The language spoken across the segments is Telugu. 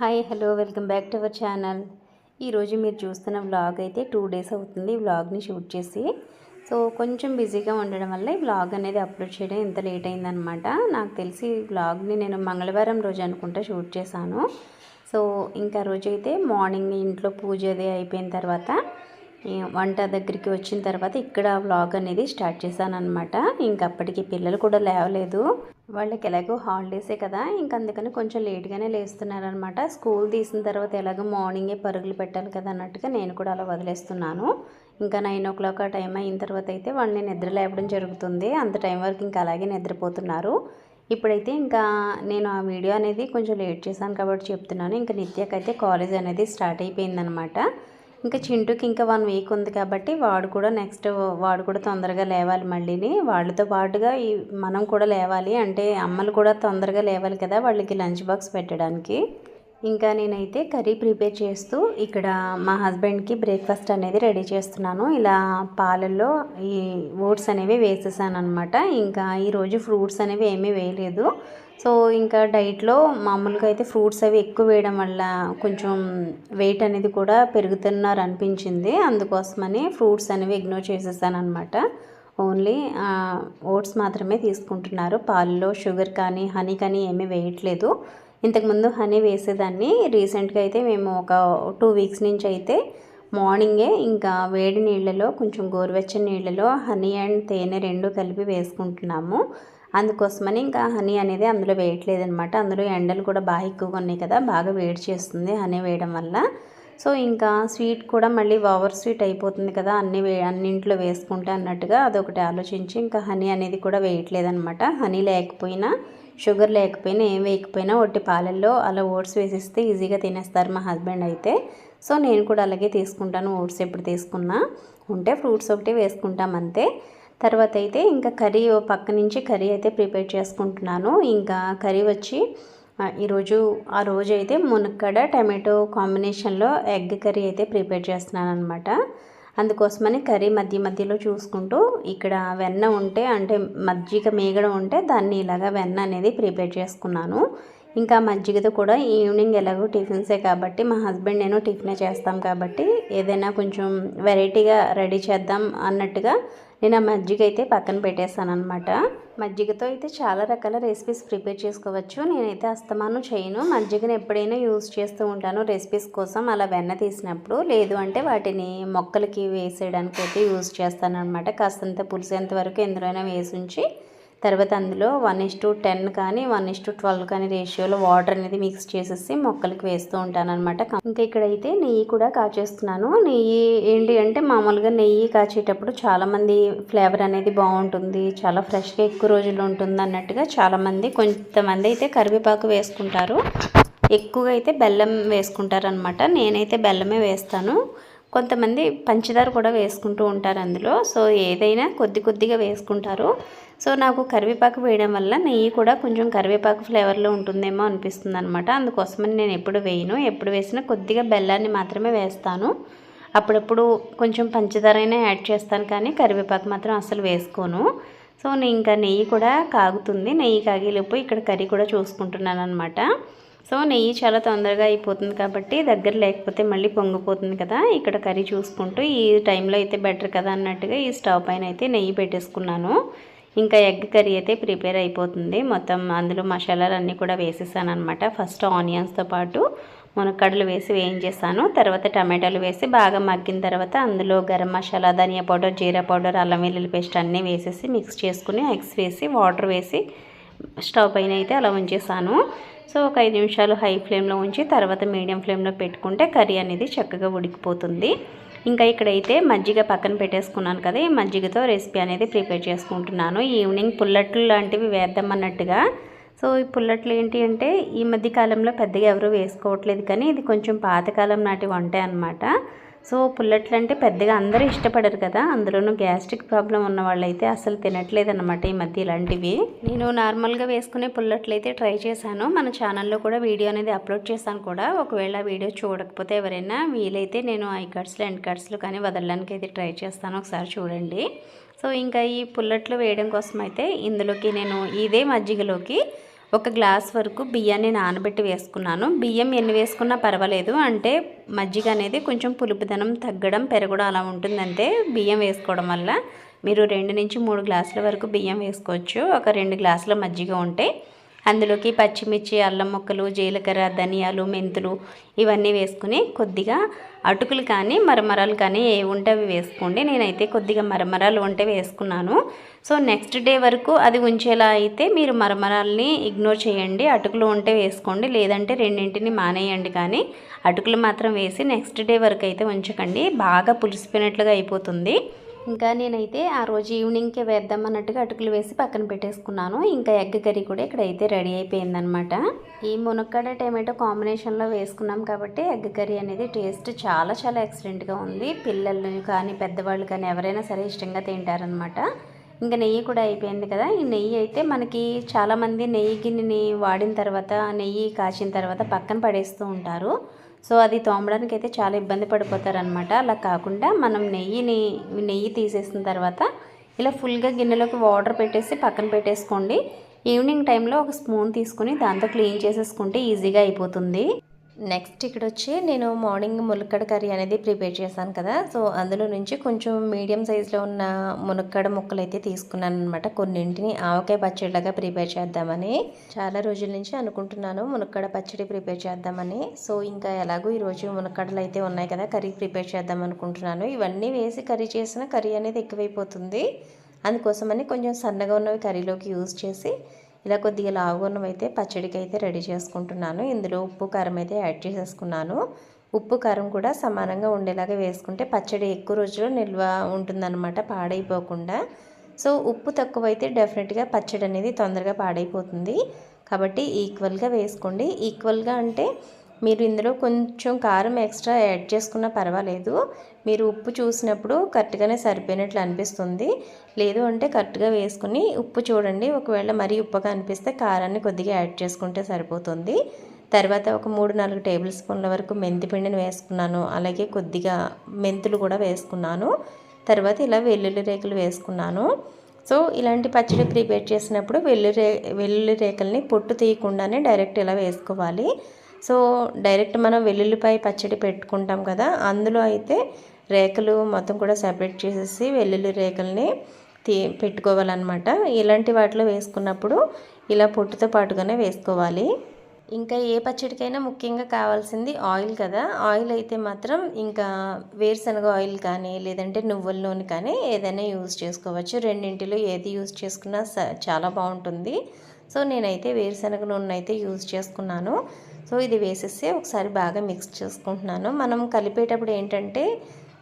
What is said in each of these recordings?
Hi hello welcome back to our channel. ఈరోజు మీరు చూస్తున్న వ్లాగ్ అయితే టూ డేస్ అవుతుంది ఈ వ్లాగ్ని షూట్ చేసి. సో కొంచెం బిజీగా ఉండడం వల్ల ఈ వ్లాగ్ అనేది అప్లోడ్ చేయడం ఇంత లేట్ అయిందనమాట. నాకు తెలిసి ఈ వ్లాగ్ని నేను మంగళవారం రోజు అనుకుంటా షూట్ చేశాను. సో ఇంకా రోజైతే మార్నింగ్ ఇంట్లో పూజ అది అయిపోయిన తర్వాత వంట దగ్గరికి వచ్చిన తర్వాత ఇక్కడ వ్లాగ్ అనేది స్టార్ట్ చేశాను అనమాట ఇంక అప్పటికి పిల్లలు కూడా లేవలేదు. వాళ్ళకి ఎలాగో హాలిడేసే కదా ఇంక అందుకని కొంచెం లేట్గానే లేస్తున్నారనమాట స్కూల్ తీసిన తర్వాత ఎలాగో మార్నింగే పరుగులు పెట్టాలి కదా అన్నట్టుగా నేను కూడా అలా వదిలేస్తున్నాను. ఇంకా నైన్ ఓ క్లాక్ ఆ టైం అయిన తర్వాత అయితే వాళ్ళని నిద్ర లేపడం జరుగుతుంది. అంత టైం వరకు ఇంకా అలాగే నిద్రపోతున్నారు. ఇప్పుడైతే ఇంకా నేను ఆ వీడియో అనేది కొంచెం లేట్ చేశాను కాబట్టి చెప్తున్నాను. ఇంకా నిత్యకైతే కాలేజ్ అనేది స్టార్ట్ అయిపోయిందనమాట ఇంకా చింటూకి ఇంకా వన్ వీక్ ఉంది కాబట్టి వాడు కూడా నెక్స్ట్ వాడు కూడా తొందరగా లేవాలి మళ్ళీని. వాళ్ళతో పాటుగా ఈ మనం కూడా లేవాలి. అంటే అమ్మలు కూడా తొందరగా లేవాలి కదా వాళ్ళకి లంచ్ బాక్స్ పెట్టడానికి. ఇంకా నేనైతే కర్రీ ప్రిపేర్ చేస్తూ ఇక్కడ మా హస్బెండ్కి బ్రేక్ఫాస్ట్ అనేది రెడీ చేస్తున్నాను. ఇలా పాలల్లో ఈ ఓట్స్ అనేవి వేసేసాను అనమాట ఇంకా ఈరోజు ఫ్రూట్స్ అనేవి ఏమీ వేయలేదు. సో ఇంకా డైట్లో మామూలుగా అయితే ఫ్రూట్స్ అవి ఎక్కువ వేయడం వల్ల కొంచెం వెయిట్ అనేది కూడా పెరుగుతున్నారు అనిపించింది. అందుకోసమని ఫ్రూట్స్ అనేవి ఇగ్నోర్ చేసేసాను అనమాట ఓన్లీ ఓట్స్ మాత్రమే తీసుకుంటున్నారు. పాలలో షుగర్ కానీ హనీ కానీ ఏమీ వేయట్లేదు. ఇంతకుముందు హనీ వేసేదాన్ని. రీసెంట్గా అయితే మేము ఒక టూ వీక్స్ నుంచి అయితే మార్నింగే ఇంకా వేడి నీళ్ళలో కొంచెం గోరువెచ్చని నీళ్ళలో హనీ అండ్ తేనె రెండు కలిపి వేసుకుంటున్నాము. అందుకోసమని ఇంకా హనీ అనేది అందులో వేయట్లేదు అనమాట అందులో ఎండలు కూడా బాగా ఎక్కువగా ఉన్నాయి కదా బాగా వేడి చేస్తుంది హనీ వేయడం వల్ల. సో ఇంకా స్వీట్ కూడా మళ్ళీ ఓవర్ స్వీట్ అయిపోతుంది కదా అన్ని వే అన్నింట్లో వేసుకుంటే అన్నట్టుగా అదొకటి ఆలోచించి ఇంకా హనీ అనేది కూడా వేయట్లేదనమాట హనీ లేకపోయినా షుగర్ లేకపోయినా ఏం వేయకపోయినా ఒట్టి పాలల్లో అలా ఓట్స్ వేసిస్తే ఈజీగా తినేస్తారు మా హస్బెండ్ అయితే. సో నేను కూడా అలాగే తీసుకుంటాను ఓట్స్ ఎప్పుడు తీసుకున్నా. ఉంటే ఫ్రూట్స్ ఒకటి వేసుకుంటాం అంతే. తర్వాత అయితే ఇంకా కర్రీ పక్క నుంచి కర్రీ అయితే ప్రిపేర్ చేసుకుంటున్నాను. ఇంకా కర్రీ వచ్చి ఈరోజు ఆ రోజు అయితే మునక్కడ టమాటో కాంబినేషన్లో ఎగ్ కర్రీ అయితే ప్రిపేర్ చేస్తున్నాను అనమాట అందుకోసమని కర్రీ మధ్య మధ్యలో చూసుకుంటూ ఇక్కడ వెన్న ఉంటే అంటే మజ్జిగ మేగడ ఉంటే దాన్ని ఇలాగ వెన్న అనేది ప్రిపేర్ చేసుకున్నాను. ఇంకా మజ్జిగతో కూడా ఈవినింగ్ ఎలాగో టిఫిన్సే కాబట్టి మా హస్బెండ్ నేను టిఫినే చేస్తాం కాబట్టి ఏదైనా కొంచెం వెరైటీగా రెడీ చేద్దాం అన్నట్టుగా నేను ఆ మజ్జిగ అయితే పక్కన పెట్టేస్తాను అనమాట మజ్జిగతో అయితే చాలా రకాల రెసిపీస్ ప్రిపేర్ చేసుకోవచ్చు. నేనైతే అస్తమానం చేయను. మజ్జిగను ఎప్పుడైనా యూజ్ చేస్తూ ఉంటాను రెసిపీస్ కోసం. అలా వెన్న తీసినప్పుడు లేదు అంటే వాటిని మొక్కలకి వేసేయడానికి అయితే యూజ్ చేస్తాను అనమాట కాస్తంత పులిసేంత వరకు ఎందులోనైనా వేసి ఉంచి తర్వాత అందులో వన్ ఇస్ టు టెన్ కానీ వన్ ఇస్ టు ట్వెల్వ్ కానీ రేషియోలో వాటర్ అనేది మిక్స్ చేసేసి మొక్కలకి వేస్తూ ఉంటాను అనమాట ఇంకా ఇక్కడైతే నెయ్యి కూడా కాచేస్తున్నాను. నెయ్యి ఏంటి అంటే మామూలుగా నెయ్యి కాచేటప్పుడు చాలామంది ఫ్లేవర్ అనేది బాగుంటుంది చాలా ఫ్రెష్గా ఎక్కువ రోజులు ఉంటుంది అన్నట్టుగా చాలామంది కొంతమంది అయితే కరివేపాకు వేసుకుంటారు. ఎక్కువగా అయితే బెల్లం వేసుకుంటారనమాట నేనైతే బెల్లమే వేస్తాను. కొంతమంది పంచదార కూడా వేసుకుంటూ ఉంటారు అందులో. సో ఏదైనా కొద్ది కొద్దిగా వేసుకుంటారు. సో నాకు కరివేపాకు వేయడం వల్ల నెయ్యి కూడా కొంచెం కరివేపాకు ఫ్లేవర్లో ఉంటుందేమో అనిపిస్తుంది అనమాట అందుకోసమని నేను ఎప్పుడు వేయను. ఎప్పుడు వేసినా కొద్దిగా బెల్లాన్ని మాత్రమే వేస్తాను. అప్పుడప్పుడు కొంచెం పంచదారైనా యాడ్ చేస్తాను కానీ కరివేపాకు మాత్రం అసలు వేసుకోను. సో నేను ఇంకా నెయ్యి కూడా కాగుతుంది. నెయ్యి కాగేలోపు ఇక్కడ కర్రీ కూడా చూసుకుంటున్నాను అనమాట సో నెయ్యి చాలా తొందరగా అయిపోతుంది కాబట్టి దగ్గర లేకపోతే మళ్ళీ పొంగిపోతుంది కదా. ఇక్కడ కర్రీ చూసుకుంటూ ఈ టైంలో అయితే బెటర్ కదా అన్నట్టుగా ఈ స్టవ్ పైన అయితే నెయ్యి పెట్టేసుకున్నాను. ఇంకా ఎగ్ కర్రీ అయితే ప్రిపేర్ అయిపోతుంది. మొత్తం అందులో మసాలాలు అన్నీ కూడా వేసేసాను అనమాట ఫస్ట్ ఆనియన్స్తో పాటు మునక్కడలు వేసి వేయించేసాను. తర్వాత టమాటాలు వేసి బాగా మగ్గిన తర్వాత అందులో గరం మసాలా ధనియా పౌడర్ జీరా పౌడర్ అల్లం వెల్లుల్లి పేస్ట్ అన్నీ వేసేసి మిక్స్ చేసుకుని ఎగ్స్ వేసి వాటర్ వేసి స్టవ్ పైన అయితే అలా ఉంచేసాను. సో ఒక ఐదు నిమిషాలు హై ఫ్లేమ్లో ఉంచి తర్వాత మీడియం ఫ్లేమ్లో పెట్టుకుంటే కర్రీ అనేది చక్కగా ఉడికిపోతుంది. ఇంకా ఇక్కడైతే మజ్జిగ పక్కన పెట్టేసుకున్నాను కదా ఈ మజ్జిగతో రెసిపీ అనేది ప్రిపేర్ చేసుకుంటున్నాను. ఈవినింగ్ పుల్లట్లు లాంటివి వేద్దామన్నట్టుగా. సో ఈ పుల్లట్లు ఏంటి అంటే ఈ మధ్య కాలంలో పెద్దగా ఎవరు వేసుకోవట్లేదు కానీ ఇది కొంచెం పాతకాలం నాటి వంట అనమాట సో పుల్లట్లు అంటే పెద్దగా అందరూ ఇష్టపడరు కదా. అందులోనూ గ్యాస్ట్రిక్ ప్రాబ్లం ఉన్న వాళ్ళైతే అసలు తినట్లేదు అనమాట ఈ మధ్య ఇలాంటివి. నేను నార్మల్గా వేసుకునే పుల్లట్లు అయితే ట్రై చేశాను. మన ఛానల్లో కూడా వీడియో అనేది అప్లోడ్ చేశాను కూడా. ఒకవేళ వీడియో చూడకపోతే ఎవరైనా వీలైతే నేను ఐ కట్స్లు ఎండ్ కట్స్లు కానీ వదలడానికి అయితే ట్రై చేస్తాను. ఒకసారి చూడండి. సో ఇంకా ఈ పుల్లట్లు వేయడం కోసం అయితే ఇందులోకి నేను ఇదే మజ్జిగలోకి ఒక గ్లాస్ వరకు బియ్యాన్ని నానబెట్టి వేసుకున్నాను. బియ్యం ఎన్ని వేసుకున్నా పర్వాలేదు. అంటే మజ్జిగ అనేది కొంచెం పులుపుదనం తగ్గడం పెరగడం అలా ఉంటుందంటే బియ్యం వేసుకోవడం వల్ల. మీరు రెండు నుంచి మూడు గ్లాసుల వరకు బియ్యం వేసుకోవచ్చు. ఒక రెండు గ్లాసుల మజ్జిగ ఉంటే అందులోకి పచ్చిమిర్చి అల్లం ముక్కలు జీలకర్ర ధనియాలు మెంతులు ఇవన్నీ వేసుకుని కొద్దిగా అటుకులు కానీ మరమరాలు కానీ ఏ ఉంటే అవి వేసుకోండి. నేనైతే కొద్దిగా మరమరాలు ఉంటే వేసుకున్నాను. సో నెక్స్ట్ డే వరకు అది ఉంచేలా అయితే మీరు మరమరాల్ని ఇగ్నోర్ చేయండి. అటుకులు ఉంటే వేసుకోండి. లేదంటే రెండింటిని మానేయండి కానీ అటుకులు మాత్రం వేసి నెక్స్ట్ డే వరకు అయితే ఉంచకండి. బాగా పులిసిపోయినట్లుగా అయిపోతుంది. ఇంకా నేనైతే ఆ రోజు ఈవినింగ్కే వేద్దాం అన్నట్టుగా అటుకులు వేసి పక్కన పెట్టేసుకున్నాను. ఇంకా ఎగ్ కర్రీ కూడా ఇక్కడ అయితే రెడీ అయిపోయిందనమాట ఈ మునక్కాడ టమాటో కాంబినేషన్లో వేసుకున్నాం కాబట్టి ఎగ్ కర్రీ అనేది టేస్ట్ చాలా చాలా ఎక్సలెంట్గా ఉంది. పిల్లలు కానీ పెద్దవాళ్ళు కానీ ఎవరైనా సరే ఇష్టంగా తింటారనమాట ఇంకా నెయ్యి కూడా అయిపోయింది కదా. ఈ నెయ్యి అయితే మనకి చాలామంది నెయ్యి గిన్నెని వాడిన తర్వాత నెయ్యి కాచిన తర్వాత పక్కన పడేస్తూ ఉంటారు. సో అది తోమడానికి అయితే చాలా ఇబ్బంది పడిపోతారనమాట అలా కాకుండా మనం నెయ్యిని నెయ్యి తీసేసిన తర్వాత ఇలా ఫుల్గా గిన్నెలోకి వాటర్ పెట్టేసి పక్కన పెట్టేసుకోండి. ఈవినింగ్ టైంలో ఒక స్పూన్ తీసుకుని దాంతో క్లీన్ చేసేసుకుంటే ఈజీగా అయిపోతుంది. నెక్స్ట్ ఇక్కడ వచ్చి నేను మార్నింగ్ ములక్కడ కర్రీ అనేది ప్రిపేర్ చేశాను కదా. సో అందులో నుంచి కొంచెం మీడియం సైజులో ఉన్న మునక్కడ ముక్కలు అయితే తీసుకున్నాను అనమాట కొన్నింటిని ఆవకాయ పచ్చడిలాగా ప్రిపేర్ చేద్దామని. చాలా రోజుల నుంచి అనుకుంటున్నాను మునక్కడ పచ్చడి ప్రిపేర్ చేద్దామని. సో ఇంకా ఎలాగో ఈరోజు మునక్కడలు అయితే ఉన్నాయి కదా కర్రీ ప్రిపేర్ చేద్దాం అనుకుంటున్నాను. ఇవన్నీ వేసి కర్రీ చేసిన కర్రీ అనేది ఎక్కువైపోతుంది. అందుకోసమని కొంచెం సన్నగా ఉన్నవి కర్రీలోకి యూజ్ చేసి ఇలా కొద్దిగా లావుగున్నం అయితే పచ్చడికి అయితే రెడీ చేసుకుంటున్నాను. ఇందులో ఉప్పు కారం అయితే యాడ్ చేసేసుకున్నాను. ఉప్పు కారం కూడా సమానంగా ఉండేలాగా వేసుకుంటే పచ్చడి ఎక్కువ రోజులు నిల్వ ఉంటుందన్నమాట పాడైపోకుండా. సో ఉప్పు తక్కువైతే డెఫినెట్గా పచ్చడి అనేది తొందరగా పాడైపోతుంది. కాబట్టి ఈక్వల్గా వేసుకోండి. ఈక్వల్గా అంటే మీరు ఇందులో కొంచెం కారం ఎక్స్ట్రా యాడ్ చేసుకున్నా పర్వాలేదు. మీరు ఉప్పు చూసినప్పుడు కరెక్ట్గానే సరిపోయినట్లు అనిపిస్తుంది. లేదు అంటే కరెక్ట్గా వేసుకుని ఉప్పు చూడండి. ఒకవేళ మరీ ఉప్పుగా అనిపిస్తే కారాన్ని కొద్దిగా యాడ్ చేసుకుంటే సరిపోతుంది. తర్వాత ఒక మూడు నాలుగు టేబుల్ స్పూన్ల వరకు మెంతి పిండిని వేసుకున్నాను. అలాగే కొద్దిగా మెంతులు కూడా వేసుకున్నాను. తర్వాత ఇలా వెల్లుల్లి రేకులు వేసుకున్నాను. సో ఇలాంటి పచ్చడి ప్రిపేర్ చేసినప్పుడు వెల్లుల్లి రే వెల్లుల్లి రేకల్ని పొట్టు తీయకుండానే డైరెక్ట్ ఇలా వేసుకోవాలి. సో డైరెక్ట్ మనం వెల్లుల్లిపాయ పచ్చడి పెట్టుకుంటాం కదా అందులో అయితే రేకలు మొత్తం కూడా సపరేట్ చేసేసి వెల్లుల్లి రేకల్ని తీ పెట్టుకోవాలన్నమాట. ఇలాంటి వాటిలో వేసుకున్నప్పుడు ఇలా పొట్టుతో పాటుగానే వేసుకోవాలి. ఇంకా ఏ పచ్చడికైనా ముఖ్యంగా కావాల్సింది ఆయిల్ కదా. ఆయిల్ అయితే మాత్రం ఇంకా వేరుశనగ ఆయిల్ కానీ లేదంటే నువ్వుల నూనె కానీ ఏదైనా యూజ్ చేసుకోవచ్చు. రెండింటిలో ఏది యూజ్ చేసుకున్నా చాలా బాగుంటుంది. సో నేనైతే వేరుశనగ నూనె అయితే యూజ్ చేసుకున్నాను. సో ఇది వేసేసి ఒకసారి బాగా మిక్స్ చేసుకుంటున్నాను. మనం కలిపేటప్పుడు ఏంటంటే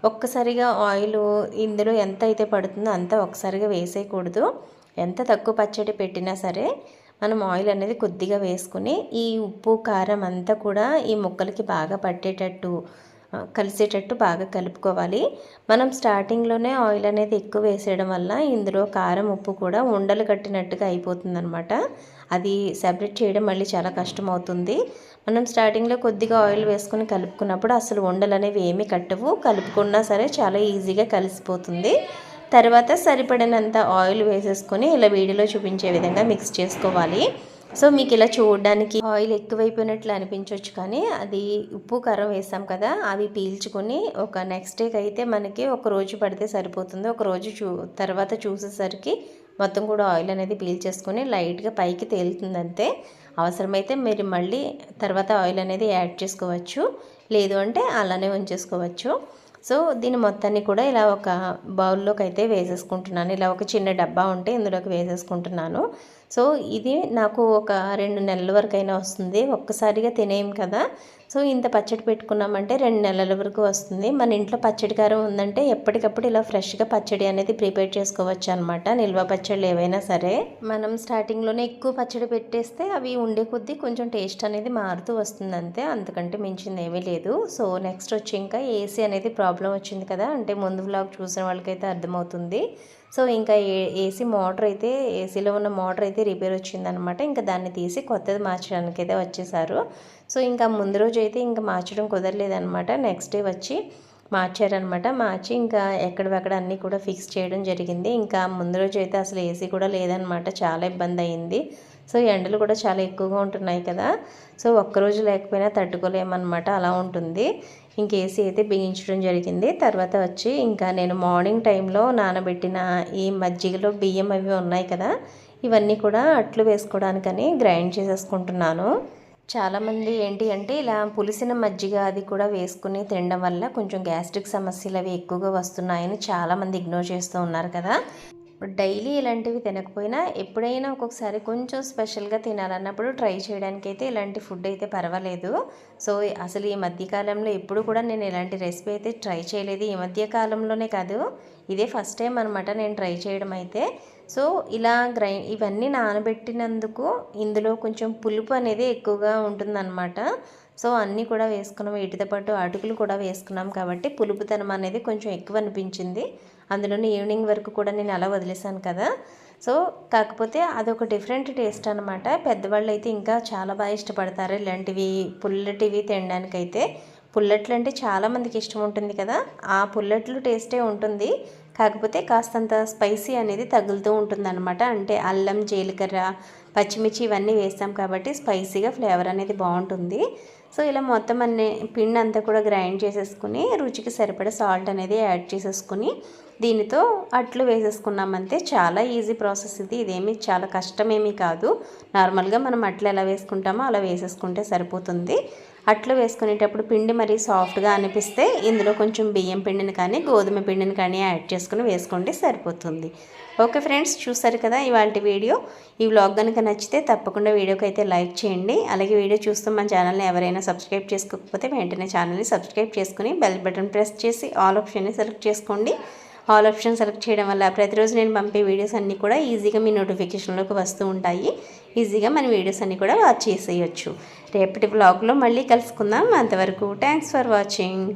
ఒక్కసారిగా ఆయిల్ ఇందులో ఎంత అయితే పడుతుందో అంత ఒకసారిగా వేసేయకూడదు. ఎంత తక్కువ పచ్చడి పెట్టినా సరే మనం ఆయిల్ అనేది కొద్దిగా వేసుకుని ఈ ఉప్పు కారం అంతా కూడా ఈ ముక్కలకి బాగా పట్టేటట్టు కలిసేటట్టు బాగా కలుపుకోవాలి. మనం స్టార్టింగ్లోనే ఆయిల్ అనేది ఎక్కువ వేసేయడం వల్ల ఇందులో కారం ఉప్పు కూడా ఉండలు కట్టినట్టుగా అయిపోతుందనమాట అది సెపరేట్ చేయడం మళ్ళీ చాలా కష్టం అవుతుంది మనం స్టార్టింగ్లో కొద్దిగా ఆయిల్ వేసుకొని కలుపుకున్నప్పుడు అసలు ఉండలు అనేవి ఏమీ కట్టవు. కలుపుకున్నా సరే చాలా ఈజీగా కలిసిపోతుంది. తర్వాత సరిపడినంత ఆయిల్ వేసేసుకొని ఇలా వీడియోలో చూపించే విధంగా మిక్స్ చేసుకోవాలి. సో మీకు ఇలా చూడడానికి ఆయిల్ ఎక్కువైపోయినట్లు అనిపించవచ్చు కానీ అది ఉప్పు కారం వేసాం కదా అవి పీల్చుకొని ఒక నెక్స్ట్ డేకి అయితే మనకి ఒక రోజు పడితే సరిపోతుంది. ఒక రోజు చూ తర్వాత చూసేసరికి మొత్తం కూడా ఆయిల్ అనేది పీల్చేసుకొని లైట్గా పైకి తేలుతుంది అంతే. అవసరమైతే మీరు మళ్ళీ తర్వాత ఆయిల్ అనేది యాడ్ చేసుకోవచ్చు. లేదు అంటే అలానే ఉంచేసుకోవచ్చు. సో దీని మొత్తాన్ని కూడా ఇలా ఒక బౌల్లోకి అయితే వేసేసుకుంటున్నాను. ఇలా ఒక చిన్న డబ్బా ఉంటే ఇందులోకి వేసేసుకుంటున్నాను. సో ఇది నాకు ఒక రెండు నెలల వరకు అయినా వస్తుంది. ఒక్కసారిగా తినేయం కదా. సో ఇంత పచ్చడి పెట్టుకున్నామంటే రెండు నెలల వరకు వస్తుంది. మన ఇంట్లో పచ్చడి కారం ఉందంటే ఎప్పటికప్పుడు ఇలా ఫ్రెష్గా పచ్చడి అనేది ప్రిపేర్ చేసుకోవచ్చు అనమాట నిల్వ పచ్చళ్ళు ఏవైనా సరే. మనం స్టార్టింగ్లోనే ఎక్కువ పచ్చడి పెట్టేస్తే అవి ఉండే కొద్దీ కొంచెం టేస్ట్ అనేది మారుతూ వస్తుంది అంతే. అంతకంటే మించింది ఏమీ లేదు. సో నెక్స్ట్ వచ్చి ఇంకా ఏసీ అనేది ప్రాబ్లం వచ్చింది కదా. అంటే ముందు వ్లాగ్ చూసిన వాళ్ళకైతే అర్థమవుతుంది. సో ఇంకా ఏ ఏసీ మోటార్ అయితే ఏసీలో ఉన్న మోటార్ అయితే రిపేర్ వచ్చిందనమాట ఇంకా దాన్ని తీసి కొత్తది మార్చడానికి అయితే వచ్చేసారు. సో ఇంకా ముందు రోజు అయితే ఇంకా మార్చడం కుదరలేదనమాట నెక్స్ట్ డే వచ్చి మార్చారనమాట మార్చి ఇంకా ఎక్కడెక్కడ అన్నీ కూడా ఫిక్స్ చేయడం జరిగింది. ఇంకా ముందు రోజు అయితే అసలు ఏసీ కూడా లేదనమాట చాలా ఇబ్బంది అయింది సో ఎండలు కూడా చాలా ఎక్కువగా ఉంటున్నాయి కదా. సో ఒక్కరోజు లేకపోయినా తట్టుకోలేమన్నమాట. అలా ఉంటుంది. ఇంక ఏసీ అయితే బిగించడం జరిగింది. తర్వాత వచ్చి ఇంకా నేను మార్నింగ్ టైంలో నానబెట్టిన ఈ మజ్జిగలో బియ్యం అవి ఉన్నాయి కదా. ఇవన్నీ కూడా అట్లు వేసుకోవడానికని గ్రైండ్ చేసేసుకుంటున్నాను. చాలామంది ఏంటి అంటే ఇలా పులిసిన మజ్జిగ అది కూడా వేసుకుని తినడం వల్ల కొంచెం గ్యాస్ట్రిక్ సమస్యలు అవి ఎక్కువగా వస్తున్నాయని చాలామంది ఇగ్నోర్ చేస్తూ ఉన్నారు కదా. డైలీ ఇలాంటివి తినకపోయినా ఎప్పుడైనా ఒక్కొక్కసారి కొంచెం స్పెషల్గా తినాలన్నప్పుడు ట్రై చేయడానికి అయితే ఇలాంటి ఫుడ్ అయితే పర్వాలేదు. సో అసలు ఈ మధ్యకాలంలో ఎప్పుడు కూడా నేను ఇలాంటి రెసిపీ అయితే ట్రై చేయలేదు. ఈ మధ్యకాలంలోనే కాదు ఇదే ఫస్ట్ టైం అనమాట నేను ట్రై చేయడం అయితే. సో ఇలా గ్రై ఇవన్నీ నానబెట్టినందుకు ఇందులో కొంచెం పులుపు అనేది ఎక్కువగా ఉంటుందన్నమాట. సో అన్నీ కూడా వేసుకున్నాం. వీటితో పాటు అటుకులు కూడా వేసుకున్నాం కాబట్టి పులుపుతనం అనేది కొంచెం ఎక్కువ అనిపించింది. అందులోనే ఈవినింగ్ వరకు కూడా నేను అలా వదిలేసాను కదా. సో కాకపోతే అదొక డిఫరెంట్ టేస్ట్ అనమాట పెద్దవాళ్ళు అయితే ఇంకా చాలా బాగా ఇష్టపడతారు ఇలాంటివి. పుల్లటివి తినడానికైతే పుల్లట్లు అంటే చాలామందికి ఇష్టం ఉంటుంది కదా. ఆ పుల్లట్లు టేస్టే ఉంటుంది. కాకపోతే కాస్తంత స్పైసీ అనేది తగులుతూ ఉంటుందన్నమాట. అంటే అల్లం జీలకర్ర పచ్చిమిర్చి ఇవన్నీ వేస్తాం కాబట్టి స్పైసీగా ఫ్లేవర్ అనేది బాగుంటుంది. సో ఇలా మొత్తం అన్ని పిండి అంతా కూడా గ్రైండ్ చేసేసుకుని రుచికి సరిపడే సాల్ట్ అనేది యాడ్ చేసేసుకుని దీనితో అట్లు వేసేసుకున్నామంతే చాలా ఈజీ ప్రాసెస్ ఇది. ఇదేమి చాలా కష్టమేమీ కాదు. నార్మల్గా మనం అట్లు ఎలా వేసుకుంటామో అలా వేసేసుకుంటే సరిపోతుంది. అట్లు వేసుకునేటప్పుడు పిండి మరీ సాఫ్ట్గా అనిపిస్తే ఇందులో కొంచెం బియ్యం పిండిని కానీ గోధుమ పిండిని కానీ యాడ్ చేసుకుని వేసుకోండి సరిపోతుంది. ఓకే ఫ్రెండ్స్ చూసారు కదా ఇవాళ వీడియో. ఈ వ్లాగ్ కనుక నచ్చితే తప్పకుండా వీడియోకి అయితే లైక్ చేయండి. అలాగే వీడియో చూస్తూ మన ఛానల్ని ఎవరైనా సబ్స్క్రైబ్ చేసుకోకపోతే వెంటనే ఛానల్ని సబ్స్క్రైబ్ చేసుకుని బెల్ బటన్ ప్రెస్ చేసి ఆల్ ఆప్షన్ని సెలెక్ట్ చేసుకోండి. ఆల్ ఆప్షన్ సెలెక్ట్ చేయడం వల్ల ప్రతిరోజు నేను పంపే వీడియోస్ అన్నీ కూడా ఈజీగా మీ నోటిఫికేషన్లోకి వస్తూ ఉంటాయి. ఈజీగా మన వీడియోస్ అన్నీ కూడా వాచ్ చేసేయచ్చు. రేపటి బ్లాగ్లో మళ్ళీ కలుసుకుందాం. అంతవరకు థ్యాంక్స్ ఫర్ వాచింగ్